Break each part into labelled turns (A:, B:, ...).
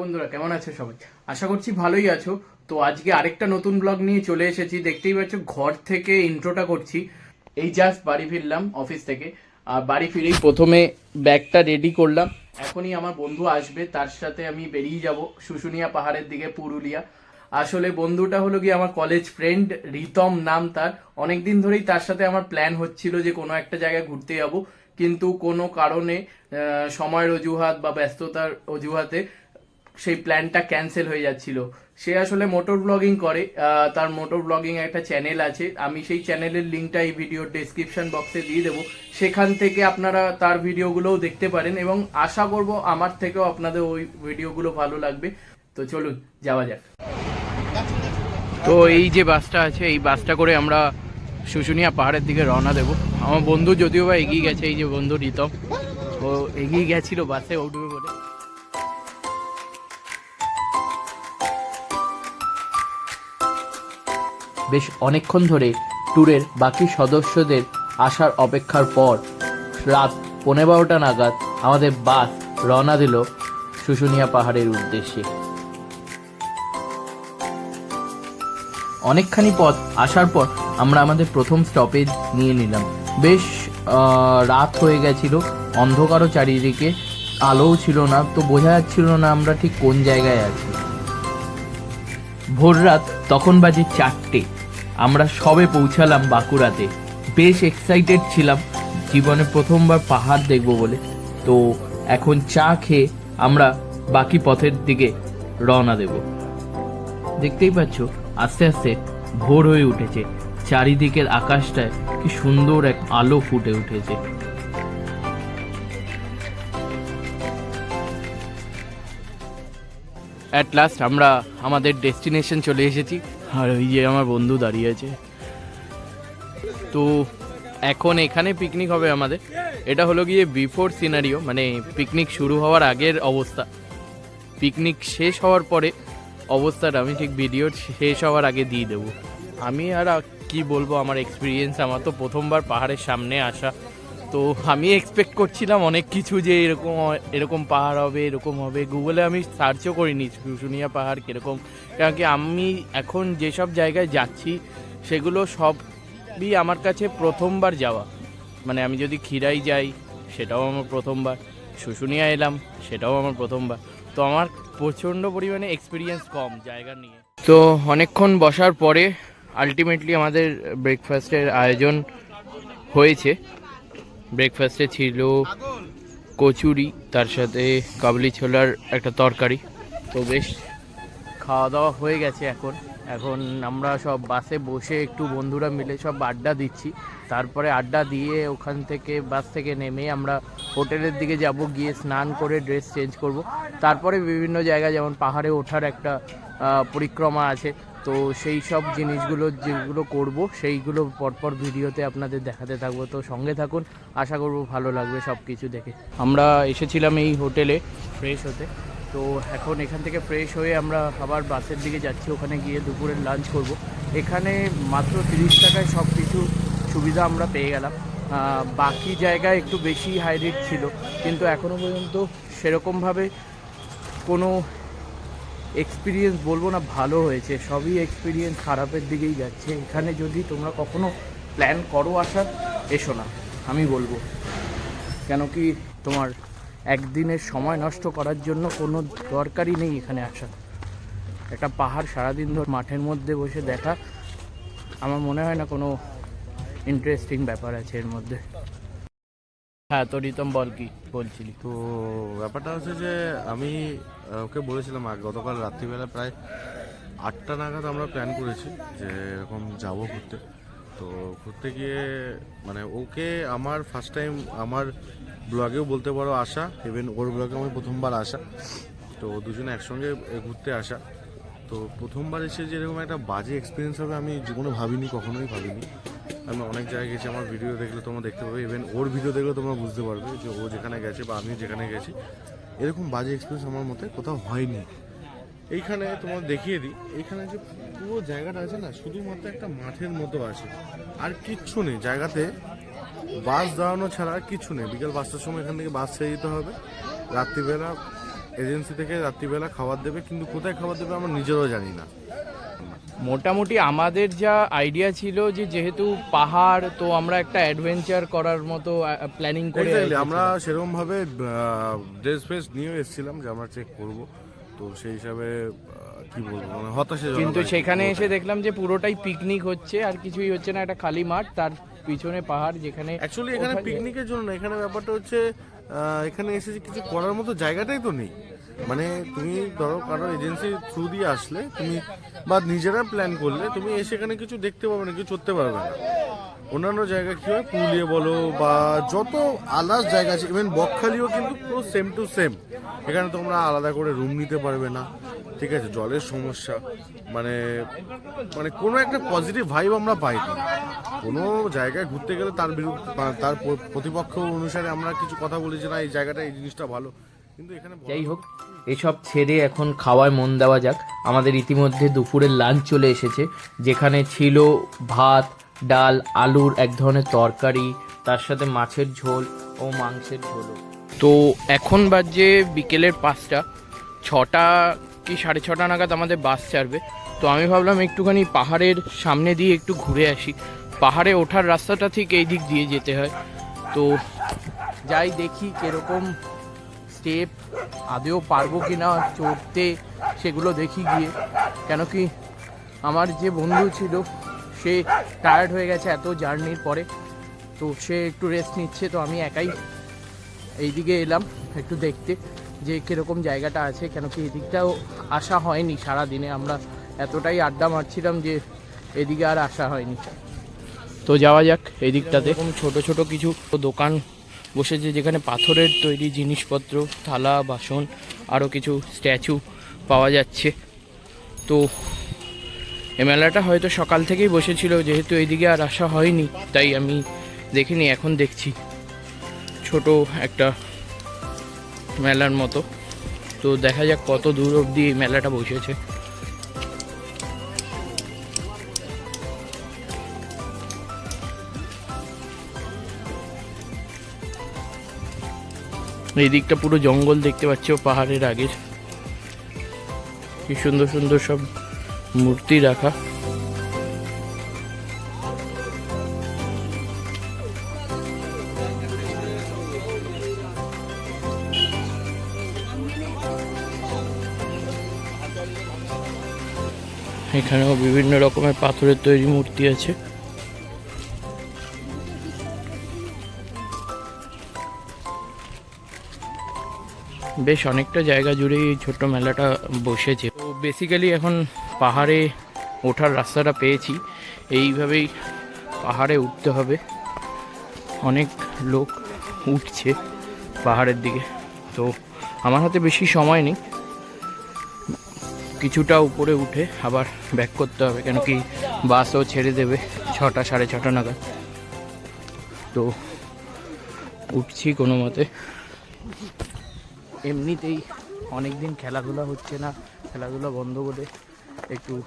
A: বন্ধুরা, কেমন আছো সবাই? আশা করছি ভালোই আছো। তো আজকে আরেকটা নতুন ব্লগ নিয়ে চলে এসেছি। দেখতেই পাচ্ছ, ঘর থেকে ইন্ট্রোটা করছি। এই জাস্ট বাড়ি ফিরলাম অফিস থেকে। আর বাড়ি ফিরেই প্রথমে ব্যাগটা রেডি করলাম। এখনই আমার বন্ধু আসবে, তার সাথে আমি বেরিয়ে যাব শুশুনিয়া পাহাড়ের দিকে, পুরুলিয়া। আসলে বন্ধুটা হলো কি আমার কলেজ ফ্রেন্ড রিতম নাম তার। অনেক দিন ধরেই তার সাথে আমার প্ল্যান হচ্ছিল যে কোনো একটা জায়গায় ঘুরতে যাব। কিন্তু কোনো কারণে সময়ের অজুহাত বা ব্যস্ততার অজুহাতে সেই প্ল্যানটা ক্যান্সেল হয়ে যাচ্ছিল। সে আসলে মোটর ব্লগিং করে তার মোটর ব্লগিং একটা চ্যানেল আছে। আমি সেই চ্যানেলের লিঙ্কটা এই ভিডিওর ডেসক্রিপশন বক্সে দিয়ে দেবো। সেখান থেকে আপনারা তার ভিডিওগুলোও দেখতে পারেন এবং আশা করব আমার থেকেও আপনাদের ওই ভিডিওগুলো ভালো লাগবে। তো চলুন, যাওয়া যাক। তো এই যে বাসটা আছে, এই বাসটা করে আমরা শুশুনিয়া পাহাড়ের দিকে রওনা দেব। আমার বন্ধু যদিও বা এগিয়ে গেছে, এই যে বন্ধু রিতম। ও এগিয়ে গেছিল বাসে উঠবে বলে অনেকক্ষণ ধরে ট্যুরের বাকি সদস্যদের আসার অপেক্ষার পর রাত পনেরো বারোটা নাগাদ আমাদের বাস রওনা দিল শুশুনিয়া পাহাড়ের উদ্দেশ্যে। অনেকখানি পথ আসার পর আমরা আমাদের প্রথম স্টপেজ নিয়ে নিলাম। বেশ রাত হয়ে গেছিল, অন্ধকারও চারিদিকে, আলোও ছিল না, তো বোঝা যাচ্ছিল না আমরা ঠিক কোন জায়গায় আছি। ভোর রাত, তখন বাজে চারটে। আমরা সবে পৌঁছালাম বাঁকুড়াতে। বেশ এক্সাইটেড ছিলাম। জীবনে প্রথমবার পাহাড় দেখব বলে। তো এখন চা খেয়ে আমরা বাকি পথের দিকে রওনা দেব। দেখতেই পাচ্ছ, আস্তে আস্তে ভোর হয়ে উঠেছে। চারিদিকের আকাশটায় কি সুন্দর এক আলো ফুটে উঠেছে। অ্যাট লাস্ট আমরা আমাদের ডেস্টিনেশন চলে এসেছি। আর ওই যে আমার বন্ধু দাঁড়িয়ে আছে। তো এখন এখানে পিকনিক হবে আমাদের। এটা হলো গিয়ে বিফোর সিনারিও মানে পিকনিক শুরু হওয়ার আগের অবস্থা। পিকনিক শেষ হওয়ার পরে অবস্থাটা আমি ঠিক ভিডিও শেষ হওয়ার আগে দিয়ে দেবো। আমি আর কি বলব, আমার এক্সপিরিয়েন্স আমার তো প্রথমবার পাহাড়ের সামনে আসা। তো আমি এক্সপেক্ট করছিলাম অনেক কিছু যে এরকম এরকম পাহাড় হবে, এরকম হবে। গুগলে আমি সার্চও করিনি, শুশুনিয়া পাহাড় কীরকম। কারণ কি আমি এখন যেসব জায়গায় যাচ্ছি, সেগুলো সবই আমার কাছে প্রথমবার যাওয়া। মানে আমি যদি ক্ষীরাই যাই, সেটাও আমার প্রথমবার। শুশুনিয়া এলাম, সেটাও আমার প্রথমবার। তো আমার প্রচণ্ড পরিমাণে এক্সপিরিয়েন্স কম জায়গা নিয়ে। তো অনেকক্ষণ বসার পরে আলটিমেটলি আমাদের ব্রেকফাস্টের আয়োজন হয়েছে। ব্রেকফাস্টে ছিল কচুরি, তার সাথে কাবলি ছোলার একটা তরকারি। তো বেশ খাওয়া দাওয়া হয়ে গেছে এখন। এখন আমরা সব বাসে বসে একটু বন্ধুরা মিলে সব আড্ডা দিচ্ছি। তারপরে আড্ডা দিয়ে ওখান থেকে বাস থেকে নেমে আমরা হোটেলের দিকে যাব, গিয়ে স্নান করে ড্রেস চেঞ্জ করব। তারপরে বিভিন্ন জায়গা যেমন পাহাড়ে ওঠার একটা পরিক্রমা আছে। তো সেই সব জিনিসগুলো যেগুলো করব, সেইগুলো পরপর ভিডিওতে আপনাদের দেখাতে থাকব। তো সঙ্গে থাকুন, আশা করব ভালো লাগবে সব কিছু দেখে। আমরা এসেছিলাম এই হোটেলে ফ্রেশ হতে। তো এখন এখান থেকে ফ্রেশ হয়ে আমরা আবার বাসের দিকে যাচ্ছি, ওখানে গিয়ে দুপুরের লাঞ্চ করব। এখানে মাত্র তিরিশ টাকায় সব কিছু সুবিধা আমরা পেয়ে গেলাম। বাকি জায়গায় একটু বেশি হাই রেট ছিল, কিন্তু এখনও পর্যন্ত সেরকমভাবে কোনো এক্সপিরিয়েন্স বলব না, ভালো হয়েছে। সবই এক্সপিরিয়েন্স খারাপের দিকেই যাচ্ছে। এখানে যদি তোমরা কখনো প্ল্যান করো আসার এসো না, আমি বলব। কেন কি তোমার একদিনের সময় নষ্ট করার জন্য কোনো দরকারই নেই এখানে আসা। একটা পাহাড় সারাদিন ধর মাঠের মধ্যে বসে দেখা, আমার মনে হয় না কোনো ইন্টারেস্টিং ব্যাপার আছে এর মধ্যে। হ্যাঁ তো রিতম বল কি বলছিলি?
B: তো ব্যাপারটা হচ্ছে যে আমি ওকে বলেছিলাম গতকাল রাত্রিবেলা প্রায় আটটা নাগাদ আমরা প্ল্যান করেছি যে এরকম যাব ঘুরতে। তো ঘুরতে গিয়ে মানে ওকে আমার ফার্স্ট টাইম আমার ব্লগেও বলতে পারো আসা ইভেন ওর ব্লগে আমি প্রথমবার আসা তো দুজনে একসঙ্গে ঘুরতে আসা। তো প্রথমবার এসে যে এরকম একটা বাজে এক্সপিরিয়েন্স হবে আমি জীবনে ভাবিনি, কখনোই ভাবিনি। আমি অনেক জায়গায় গেছি, আমার ভিডিও দেখলে তোমরা দেখতে পাবে ইভেন ওর ভিডিও দেখলে তোমরা বুঝতে পারবে যে ও যেখানে গেছে বা আমি যেখানে গেছি। এরকম বাজে এক্সপিরিয়েন্স আমার মতে কোথাও হয়নি। এইখানে তোমার দেখিয়ে দিই, এইখানে যে পুরো জায়গাটা আছে না, শুধুমাত্র একটা মাঠের মতো আছে। আর কিচ্ছু নেই, জায়গাতে বাস দাঁড়ানো ছাড়া আর কিচ্ছু নেই। বিকেল পাঁচটার সময় এখান থেকে বাস ছেড়ে দিতে হবে। রাত্রিবেলা এজেন্সি থেকে রাত্রিবেলা খাবার দেবে, কিন্তু কোথায় খাবার দেবে আমরা নিজেরাও জানি না।
A: মোটামুটি আমাদের যা আইডিয়া ছিল যে যেহেতু পাহাড় তো আমরা একটা অ্যাডভেঞ্চার করার মতো প্ল্যানিং করে
B: আমরা সেরকম ভাবে ড্রেস ফ্রেস নিয়ে এসেছিলাম যে আমরা চেক করব। তো সেই হিসাবে কি বলব মানে হতাশা
A: কিন্তু সেখানে এসে দেখলাম যে পুরোটাই পিকনিক হচ্ছে আর কিছুই হচ্ছে না একটা খালি মাঠ তার পিছনে পাহাড় যেখানে
B: অ্যাকচুয়ালি এখানে পিকনিকের জন্য না এখানে ব্যাপারটা হচ্ছে এখানে এসে কিছু করার মতো জায়গাটাই তো নেই। মানে তুমি ধরো কারও এজেন্সি থ্রু দিয়ে আসলে তুমি বা নিজেরা প্ল্যান করলে তুমি এসে এখানে কিছু দেখতে পাবে না, কিছু করতে পারবে না। অন্যান্য জায়গা কি হয়? পুরুলিয়া বলো বা যত আলাদা জায়গা আছে ইভেন বকখালিও কিন্তু পুরো সেম টু সেম এখানে তোমরা আলাদা করে রুম নিতে পারবে না, ঠিক আছে? জলের সমস্যা মানে মানে কোনো একটা পজিটিভ ভাইব আমরা পাই না কোনো জায়গায় ঘুরতে গেলে তার বিরুদ্ধে, তার প্রতিপক্ষ অনুসারে আমরা কিছু কথা বলি যে না, এই জায়গাটা, এই জিনিসটা ভালো।
A: যাই হোক এসব ছেড়ে এখন খাওয়ায় মন দেওয়া যাক। আমাদের ইতিমধ্যে দুপুরের লাঞ্চ চলে এসেছে যেখানে ছিল ভাত ডাল আলুর এক ধরনের তরকারি তার সাথে মাছের ঝোল ও মাংসের ঝোলও। তো এখন বাজে বিকেলের পাঁচটা ছটা কি সাড়ে ছটা নাগাদ আমাদের বাস ছাড়বে। তো আমি ভাবলাম একটুখানি পাহাড়ের সামনে দিয়ে একটু ঘুরে আসি। পাহাড়ে ওঠার রাস্তাটা ঠিক এই দিক দিয়ে যেতে হয়। তো যাই দেখি কীরকম স্টেপ আদেও পারব কি না চড়তে, সেগুলো দেখি গিয়ে। কেন কি আমার যে বন্ধু ছিল, সে টায়ার্ড হয়ে গেছে এত জার্নির পরে। তো সে একটু রেস্ট নিচ্ছে, তো আমি একাই এইদিকে এলাম একটু দেখতে, যে কীরকম জায়গাটা আছে। কেন কি এদিকটাও আসা হয়নি সারা দিনে আমরা এতটাই আড্ডা মারছিলাম যে এদিকে আর আসা হয়নি। তো যাওয়া যাক এই দিকটাতে এরকম ছোট ছোট কিছু দোকান বসেছে যেখানে পাথরের তৈরি জিনিসপত্র, থালা, বাসন আরও কিছু স্ট্যাচু পাওয়া যাচ্ছে। তো এ মেলাটা হয়তো সকাল থেকেই বসেছিল, যেহেতু এইদিকে আর আসা হয়নি, তাই আমি দেখিনি, এখন দেখছি। ছোট একটা মেলার মতো। তো দেখা যাক কত দূর অবধি এই মেলাটা বসেছে। এই দিকটা পুরো জঙ্গল দেখতে পাচ্ছ পাহাড়ের আগে। কি সুন্দর সুন্দর সব মূর্তি রাখা। এখানেও বিভিন্ন রকমের পাথরের তৈরি মূর্তি আছে। বেশ অনেকটা জায়গা জুড়েই এই ছোট্ট মেলাটা বসেছে। তো বেসিক্যালি এখন পাহাড়ে ওঠার রাস্তাটা পেয়েছি। এইভাবেই পাহাড়ে উঠতে হবে। অনেক লোক উঠছে পাহাড়ের দিকে। তো আমার হাতে বেশি সময় নেই। কিছুটা উপরে উঠে আবার ব্যাক করতে হবে, কেন কি বাসও ছেড়ে দেবে ছটা, সাড়ে ছটা নাগাদ। তো উঠছি কোনো মতে। এমনিতেই অনেক দিন খেলাধুলা হচ্ছে না, খেলাধুলা বন্ধ করে একটু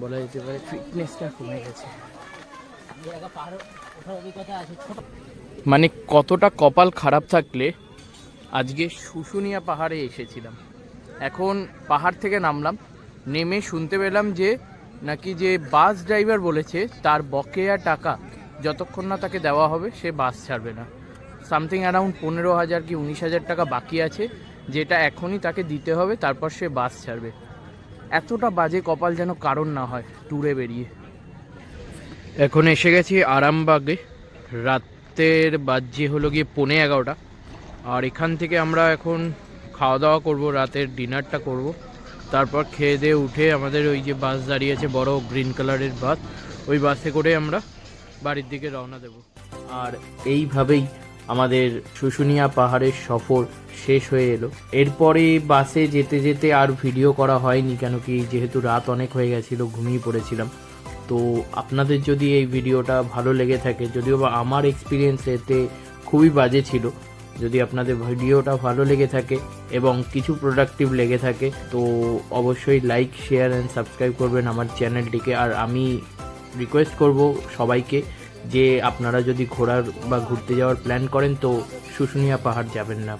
A: বলা যেতে পারে ফিটনেসটা কমে গেছে। মানে কতটা কপাল খারাপ থাকলে আজকে শুশুনিয়া পাহাড়ে এসেছিলাম। এখন পাহাড় থেকে নামলাম, নেমে শুনতে পেলাম যে নাকি যে বাস ড্রাইভার বলেছে, তার বকেয়া টাকা যতক্ষণ না তাকে দেওয়া হবে, সে বাস ছাড়বে না। সামথিং অ্যারাউন্ড পনেরো হাজার কি উনিশ হাজার টাকা বাকি আছে, যেটা এখনই তাকে দিতে হবে, তারপর সে বাস ছাড়বে। এতটা বাজে কপাল যেন কারণ না হয়, ট্যুরে বেরিয়ে। এখন এসে গেছি আরামবাগে, রাতের বাজে হলো গিয়ে পৌনে এগারোটা। আর এখান থেকে আমরা এখন খাওয়া দাওয়া করব, রাতের ডিনারটা করব। তারপর খেয়ে দিয়ে উঠে আমাদের ওই যে বাস দাঁড়িয়ে আছে, বড় গ্রিন কালারের বাস, ওই বাসে করে আমরা বাড়ির দিকে রওনা দেব। আর এইভাবেই আমাদের শুশুনিয়া পাহাড়ের সফর শেষ হয়ে এলো। এরপরে বাসে যেতে যেতে আর ভিডিও করা হয়নি কেন কি যেহেতু রাত অনেক হয়ে গেছিল, ঘুমিয়ে পড়েছিলাম। তো আপনাদের যদি এই ভিডিওটা ভালো লেগে থাকে, যদিও বা আমার এক্সপিরিয়েন্স এতে খুবই বাজে ছিল, যদি আপনাদের ভিডিওটা ভালো লেগে থাকে এবং কিছু প্রোডাক্টিভ লেগে থাকে, তো অবশ্যই লাইক শেয়ার অ্যান্ড সাবস্ক্রাইব করবেন আমার চ্যানেলটিকে আর আমি রিকোয়েস্ট করব সবাইকে যে আপনারা যদি ঘোরার বা ঘুরতে যাওয়ার প্ল্যান করেন তো শুশুনিয়া পাহাড় যাবেন না।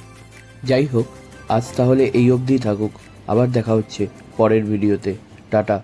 A: যাই হোক, আজ তাহলে এই অবধি থাকুক। আবার দেখা হচ্ছে পরের ভিডিওতে টাটা।